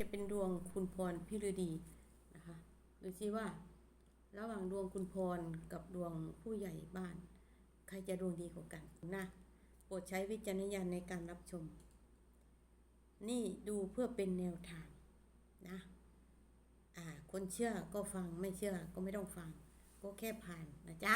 จะเป็นดวงคุณพรพิรดีนะคะดูซิว่า ระหว่างดวงคุณพรกับดวงผู้ใหญ่บ้าน ใครจะดวงดีกว่ากันนะโปรดใช้วิจารณญาณในการรับชม นี่ดูเพื่อเป็นแนวทางนะอ่าคนเชื่อก็ฟังไม่เชื่อก็ไม่ต้องฟัง ก็แค่ผ่านนะจ๊ะ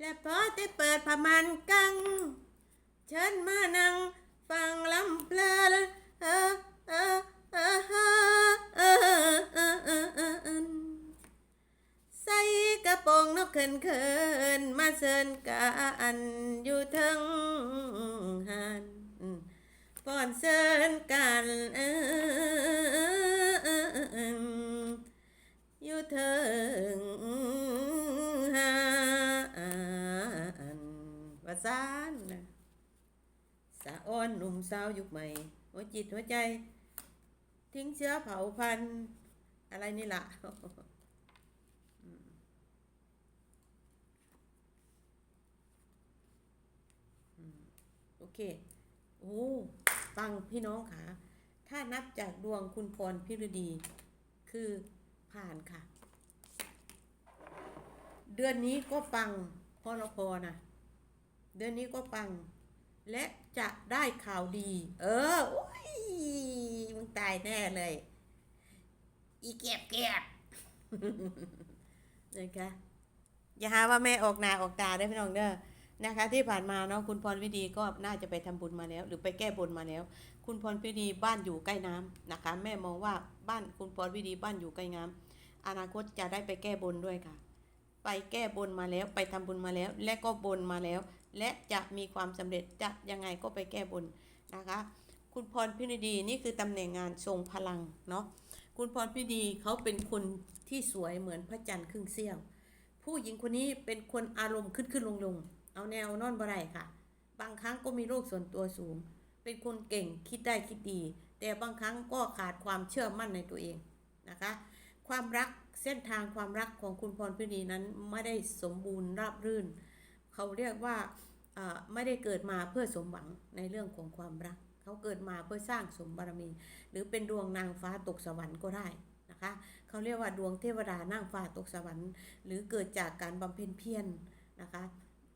และพอได้เปิดผ้ามันกัง เชิญมานั่งฟังลำเพลินเออเออเออเออเออเออเออเออเออใส่กระโปรงนกเขินเขินมาเซินกันอยู่ทั้งหันป้อนเซินกันเอออยู่เทิง อ้อนหนุ่มสาวยุคใหม่ หัวจิตหัวใจ ทิ้งเชื้อเผาพันธุ์อะไรนี่ล่ะโอเค โอ้ฟังพี่น้องค่ะ ถ้านับจากดวงคุณพรพิรดี คือผ่านค่ะ เดือนนี้ก็ปังพอละพอนะ เดือนนี้ก็ปัง และจะได้ข่าวดี เออโอ้ยมึงตายแน่เลย อีเก็บเก็บนะคะอย่าหาว่าแม่ออกนาออกตาได้พี่น้องเด้อนะคะ ที่ผ่านมาเนาะคุณพรวิดีก็น่าจะไปทำบุญมาแล้ว หรือไปแก้บนมาแล้ว คุณพรวิดีบ้านอยู่ใกล้น้ำนะคะ แม่มองว่าบ้านคุณพรวิดีบ้านอยู่ใกล้น้ำอนาคตจะได้ไปแก้บนด้วยค่ะ ไปแก้บนมาแล้วไปทำบุญมาแล้ว และก็บนมาแล้ว และจะมีความสำเร็จจะยังไงก็ไปแก้บนนะคะ คุณพรพิรดีนี่คือตำแหน่งงานทรงพลังเนาะคุณพรพิรดีเขาเป็นคนที่สวยเหมือนพระจันทร์ครึ่งเสี้ยว ผู้หญิงคนนี้เป็นคนอารมณ์ขึ้นขึ้นลงลงเอาแนวนอนบ่ไรค่ะ บางครั้งก็มีโรคส่วนตัวสูง เป็นคนเก่งคิดได้คิดดี แต่บางครั้งก็ขาดความเชื่อมั่นในตัวเองนะคะ ความรักเส้นทางความรักของคุณพรพิรีนั้นไม่ได้สมบูรณ์ราบรื่น เขาเรียกว่าไม่ได้เกิดมาเพื่อสมหวังในเรื่องของความรัก เขาเกิดมาเพื่อสร้างสมบารมี หรือเป็นดวงนางฟ้าตกสวรรค์ก็ได้นะคะเขาเรียกว่าดวงเทวดานางฟ้าตกสวรรค์ หรือเกิดจากการบำเพ็ญเพียรนะคะ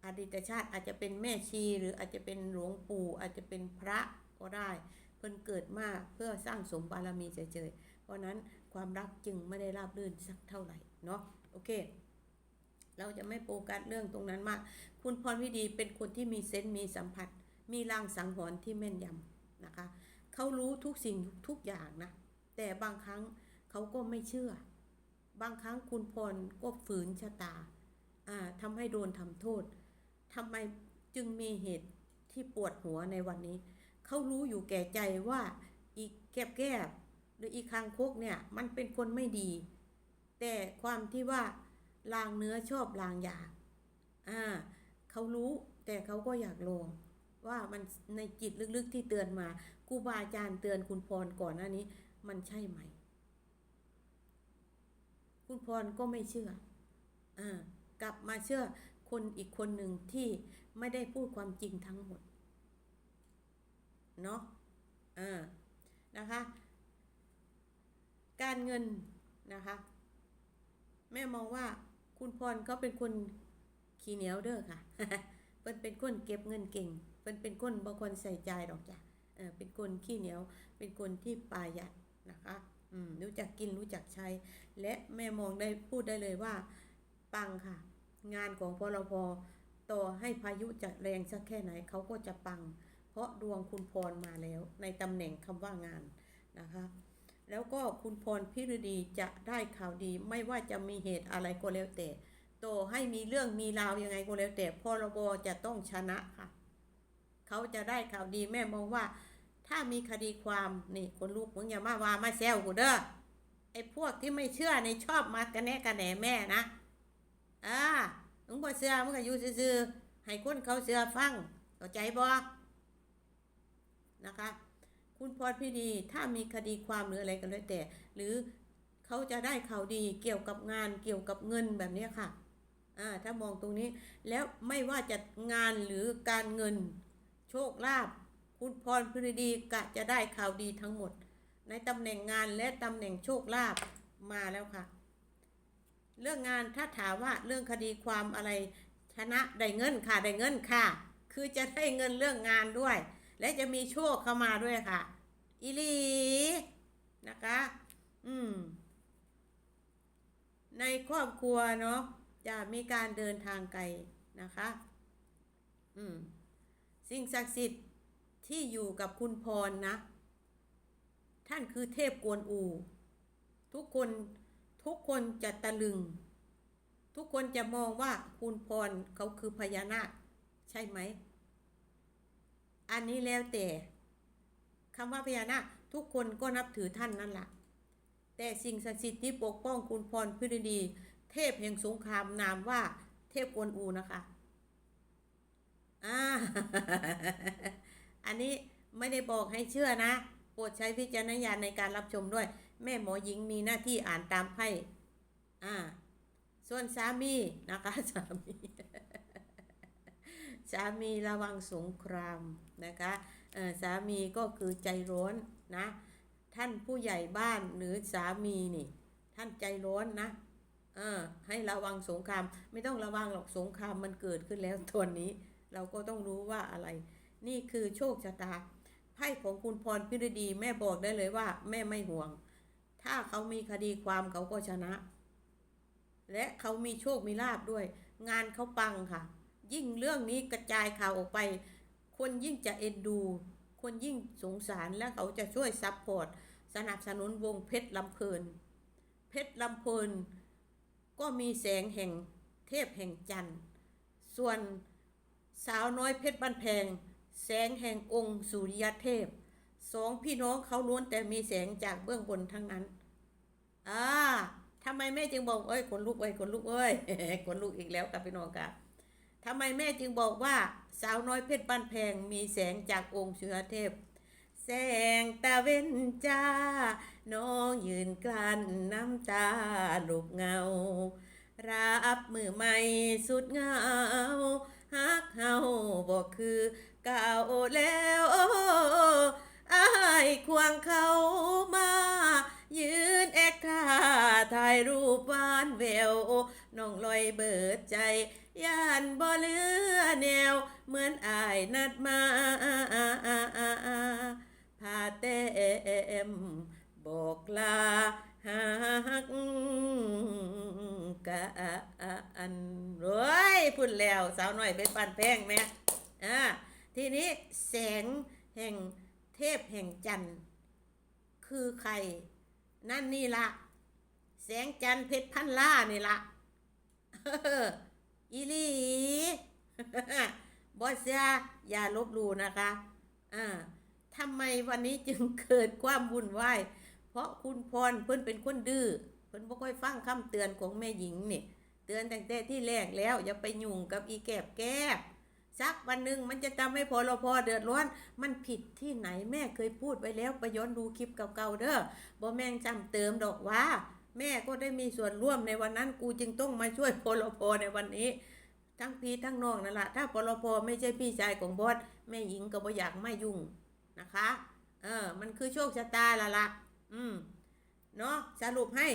อดีตชาติอาจจะเป็นแม่ชีหรืออาจจะเป็นหลวงปู่อาจจะเป็นพระก็ได้เพิ่นเกิดมาเพื่อสร้างสมบารมีเฉยๆเพราะนั้นความรักจึงไม่ได้ราบรื่นสักเท่าไหร่เนาะโอเค เราจะไม่โฟกัสเรื่องตรงนั้นมาก คุณพรวิดีเป็นคนที่มีเซนส์มีสัมผัส มีลางสังหรณ์ที่แม่นยำนะคะ เขารู้ทุกสิ่งทุกอย่างนะ แต่บางครั้งเขาก็ไม่เชื่อ บางครั้งคุณพรก็ฝืนชะตาอ่าทำให้โดนทำโทษทำไมจึงมีเหตุที่ปวดหัวในวันนี้ เขารู้อยู่แก่ใจว่าอีกแกบแกบหรืออีกคางคกเนี่ยมันเป็นคนไม่ดี แต่ความที่ว่า ลางเนื้อชอบลางยาอ่าเขารู้แต่เขาก็อยากลองว่ามันในจิตลึกๆที่เตือนมาครูบาอาจารย์เตือนคุณพรก่อนหน้านี้ มันใช่ไหม คุณพรก็ไม่เชื่ออ่ากลับมาเชื่อคนอีกคนหนึ่งที่ไม่ได้พูดความจริงทั้งหมด เนาะอ่านะคะ การเงินนะคะ แม่มองว่า คุณพรเขาเป็นคนขี้เหนียวเด้อค่ะเพิ่นเป็นคนเก็บเงินเก่งเพิ่นเป็นคนบ่คนใส่ใจดอกจ้ะเออเป็นคนขี้เหนียว เป็นคนที่ประหยัดนะคะอืมรู้จักกินรู้จักใช้ และแม่มองได้พูดได้เลยว่า ปังค่ะ งานของพลพต่อให้พายุจะแรงสักแค่ไหนเขาก็จะปัง เพราะดวงคุณพรมาแล้วในตำแหน่งคำว่างานนะคะ แล้วก็คุณพรพิรดีจะได้ข่าวดี ไม่ว่าจะมีเหตุอะไรก็แล้วแต่โตให้มีเรื่องมีราวยังไงก็แล้วแต่พรบจะต้องชนะค่ะ เขาจะได้ข่าวดีแม่มองว่า ถ้ามีคดีความนี่คนลูกมึงอย่ามาว่ามาแซวกูเด้อไอ้พวกที่ไม่เชื่อในชอบมากระแนะกระแหนแม่นะอ่ามึงบ่เชื่อมึงก็อยู่ซื่อๆให้คนเขาเชื่อฟังเข้าใจบ่นะคะ คุณพรพิดีถ้ามีคดีความหรืออะไรกันแล้วแต่ หรือเขาจะได้ข่าวดีเกี่ยวกับงานเกี่ยวกับเงินแบบนี้ค่ะอ่าถ้ามองตรงนี้แล้วไม่ว่าจะงานหรือการเงินโชคลาภคุณพรพิรดีกะจะได้ข่าวดีทั้งหมด ในตำแหน่งงานและตำแหน่งโชคลาภมาแล้วค่ะ เรื่องงานถ้าถามว่าเรื่องคดีความอะไรชนะได้เงินค่ะได้เงินค่ะ คือจะได้เงินเรื่องงานด้วย และจะมีโชคเข้ามาด้วยค่ะอีลีนะคะ อืม ในครอบครัวเนาะจะมีการเดินทางไกลนะคะ อืม สิ่งศักดิ์สิทธิ์ที่อยู่กับคุณพรนะ ท่านคือเทพกวนอู ทุกคนทุกคนจะตะลึง ทุกคนจะมองว่าคุณพรเขาคือพญานาคใช่ไหม อันนี้แล้วแต่คำว่าพญานาคทุกคนก็นับถือท่านนั่นแหละแต่สิ่งศักดิ์สิทธิ์ที่ปกป้องคุณพรพิรดี เทพแห่งสงครามนามว่าเทพกวนอูนะคะอ่าอันนี้ไม่ได้บอกให้เชื่อนะ โปรดใช้วิจารณญาณในการรับชมด้วย แม่หมอหญิงมีหน้าที่อ่านตามไพ่อ่า ส่วนสามีนะคะสามี สามีระวังสงครามนะคะเออสามีก็คือใจร้อนนะท่านผู้ใหญ่บ้านหรือสามีนี่ ท่านใจร้อนนะเออให้ระวังสงคราม ไม่ต้องระวังหรอกสงครามมันเกิดขึ้นแล้วตอนนี้ เราก็ต้องรู้ว่าอะไร นี่คือโชคชะตาไพ่ของคุณพรพิรดีแม่บอกได้เลยว่า แม่ไม่ห่วง ถ้าเขามีคดีความเขาก็ชนะ และเขามีโชคมีลาบด้วย งานเขาปังค่ะ ยิ่งเรื่องนี้กระจายข่าวออกไป คนยิ่งจะเอ็นดู คนยิ่งสงสารและเขาจะช่วยซัพพอร์ตสนับสนุนวงเพชรลำเพลิน เพชรลำเพลิน ก็มีแสงแห่งเทพแห่งจันทร์ ส่วนสาวน้อยเพชรบ้านแพง แสงแห่งองค์สุริยเทพ สองพี่น้องเขาล้วนแต่มีแสงจากเบื้องบนทั้งนั้นอ่าทำไมแม่จึงบอกเอ้ยขนลุกเอ้ยขนลุกเอ้ยขนลุกอีกแล้วกับพี่น้องครับ ทำไมแม่จึงบอกว่า สาวน้อยเพชรบ้านแพงมีแสงจากองค์สุรเทพ แสงตะเว้นจ้า น้องยืนกลั้นน้ำตาลูกเงา รับมือใหม่สุดเงาฮักเฮาบอกคือเก่าแล้วอายควงเขามา ยืนแอคท่าถ่ายรูปหวานแววน้องลอยเบิดใจ ย่านบ่เลือแนว เหมือนอายนัดมาพาเต็มบอกลาหักกันเร้ยพูดแล้วสาวหน่อยเป็นปันแพงไหมอ่าทีนี้แสงแห่งเทพแห่งจันทร์คือใคร นั่นนี่ละแสงจันทร์เพชรพันล่านี่ละ อีลีบอสเสียอย่าลบลู่นะคะอ่าทำไมวันนี้จึงเกิดความวุ่นวาย เพราะคุณพรเพิ่นเป็นคนดื้อ เพิ่นบ่ค่อยฟังคำเตือนของแม่หญิงนี่ เตือนแตั้งแต่ที่แรกแล้วอย่าไปยุ่งกับอีแกบแก้บสักวันหนึ่งมันจะทำให้พลพเดือดร้อน มันผิดที่ไหนแม่เคยพูดไว้แล้วไปย้อนดูคลิปเก่าๆเด้อบ่แม่งจำเติมดอกว่า แม่ก็ได้มีส่วนร่วมในวันนั้น กูจึงต้องมาช่วยพลพในวันนี้ ทั้งพี่ทั้งน้องนั่นแหละถ้าพลพไม่ใช่พี่ชายของบอสแม่หญิงก็บ่อยากไม่ยุ่งนะคะ เออ มันคือโชคชะตาละละอืมเนาะสรุปให้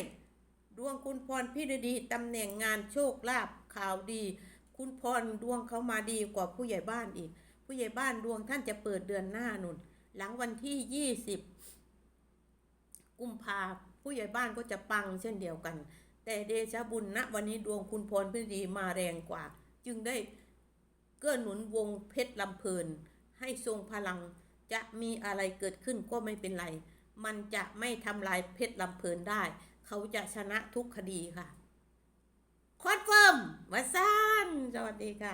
ดวงคุณพรพิรดีตำแหน่งงานโชคลาภข่าวดี คุณพรดวงเขามาดีกว่าผู้ใหญ่บ้านอีก ผู้ใหญ่บ้านดวงท่านจะเปิดเดือนหน้านุ่น หลังวันที่ยี่สิบกุมภาพ ผู้ใหญ่บ้านก็จะปังเช่นเดียวกัน แต่เดชะบุญณวันนี้ดวงคุณพรพิดีมาแรงกว่า จึงได้เกื้อหนุนวงเพชรลำเพลิน ให้ทรงพลังจะมีอะไรเกิดขึ้นก็ไม่เป็นไร มันจะไม่ทำลายเพชรลำเพลินได้ เขาจะชนะทุกคดีค่ะคอนเฟิร์มมาซ่านสวัสดีค่ะ